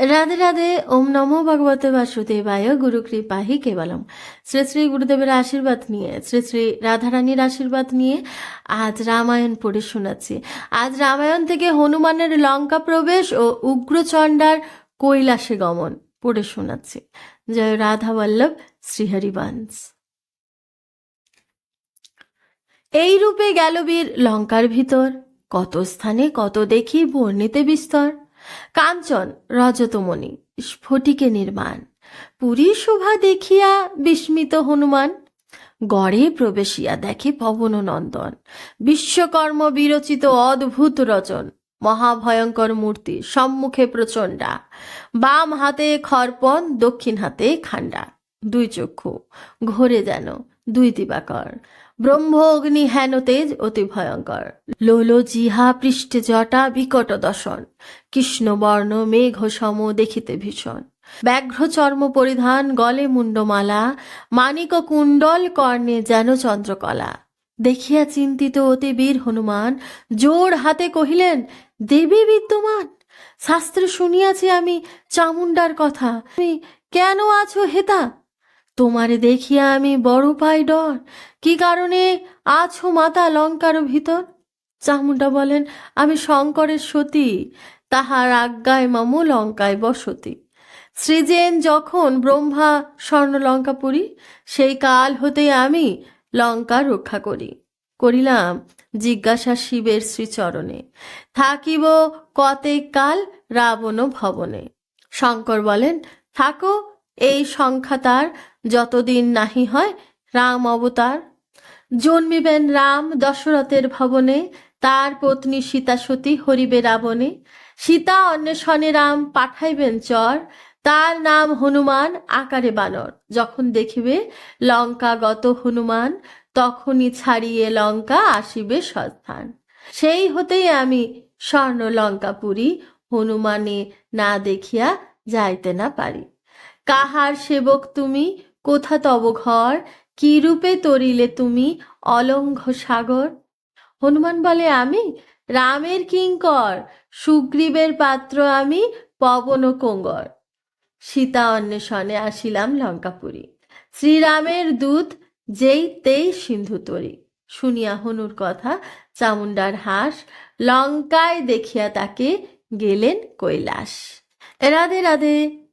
রাধে রাধে, ওম নমো ভগবতে বাসুদেবায়, গুরু কৃপাহি কেবলম। শ্রী শ্রী গুরুদেবের আশীর্বাদ নিয়ে, শ্রী শ্রী রাধারানীর আশীর্বাদ নিয়ে আজ রামায়ণ পড়ে শোনাচ্ছি। আজ রামায়ণ থেকে হনুমানের লঙ্কা প্রবেশ ও উগ্রচণ্ডার কৈলাসে গমন পড়ে শোনাচ্ছি। জয় রাধা বল্লভ শ্রীহরিবংশ এই রূপে গেল বীর লঙ্কার ভিতর। কত স্থানে কত দেখি বর্ণিতে বিস্তর। কাঞ্চন রজতমণি, স্ফটিকে নির্মাণ। পুরী শোভা দেখিয়া বিস্মিত হনুমান। গড়ে প্রবেশিয়া দেখে পবন নন্দন বিশ্বকর্ম বিরচিত অদ্ভুত রচন। মহাভয়ঙ্কর মূর্তি সম্মুখে প্রচণ্ডা। বাম হাতে খর্পণ দক্ষিণ হাতে খান্ডা দুই চক্ষু, ঘোরে যেন দুই দিবাকর। ব্রহ্ম অগ্নি হেন তেজ অতি ভয়ঙ্কর। লোলো জিহা পৃষ্ঠে জটা বিকট দশন কৃষ্ণবর্ণ মেঘ, সম দেখিতে ভীষণ। ব্যাঘ্র চর্ম পরিধান, গলে মুন্ডমালা মানিক কুণ্ডল কর্ণে যেন চন্দ্রকলা। দেখিয়া চিন্তিত অতি বীর হনুমান, জোর হাতে কহিলেন, দেবী বিদ্যমান, শাস্ত্রে শুনিয়াছি আমি চামুন্ডার কথা। কেন আছো হেতা? তোমারে দেখিয়া আমি বড় পাই ডর। কি কারণে আছো মাতা লঙ্কার ভিতর? চামুন্ডা বলেন, আমি শঙ্করের সতী, তাহার আজ্ঞায় মামু লঙ্কায় বসতি। সৃজেন যখন ব্রহ্মা স্বর্ণ লঙ্কা লঙ্কাপুরী সেই কাল হতে আমি লঙ্কা রক্ষা করি। করিলাম জিজ্ঞাসা শিবের শ্রীচরণে, থাকিব কতেক কাল রাবণ ভবনে? শঙ্কর বলেন, থাকো এই সংখ্যা তার যতদিন নাহি হয়, রাম অবতার। জন্মিবেন রাম দশরথের ভবনে, তার পত্নী সীতা সতী হরিবে রাবণে। সীতা অন্বেষণে রাম পাঠাইবেন চর, তার নাম হনুমান আকারে বানর। যখন দেখিবে লঙ্কাগত হনুমান, তখনই ছাড়িয়ে লঙ্কা আসিবে সস্থান। সেই হতেই আমি স্বর্ণ লঙ্কাপুরী হনুমানে না দেখিয়া যাইতে না পারি। কাহার সেবক তুমি? কোথা তব ঘর? কি রূপে তরিলে তুমি অলঙ্ঘ সাগর? হনুমান বলে, আমি রামের কিঙ্কর, সুগ্রীবের পাত্র আমি পবন কোঙ্গর। সীতা অন্বেষণে আসিলাম লঙ্কাপুরী। শ্রীরামের দূত যেই তেই সিন্ধু তরি। শুনিয়া হনুর কথা চামুন্ডার হাস লঙ্কায় দেখিয়া তাকে গেলেন কৈলাস। রাধে রাধে।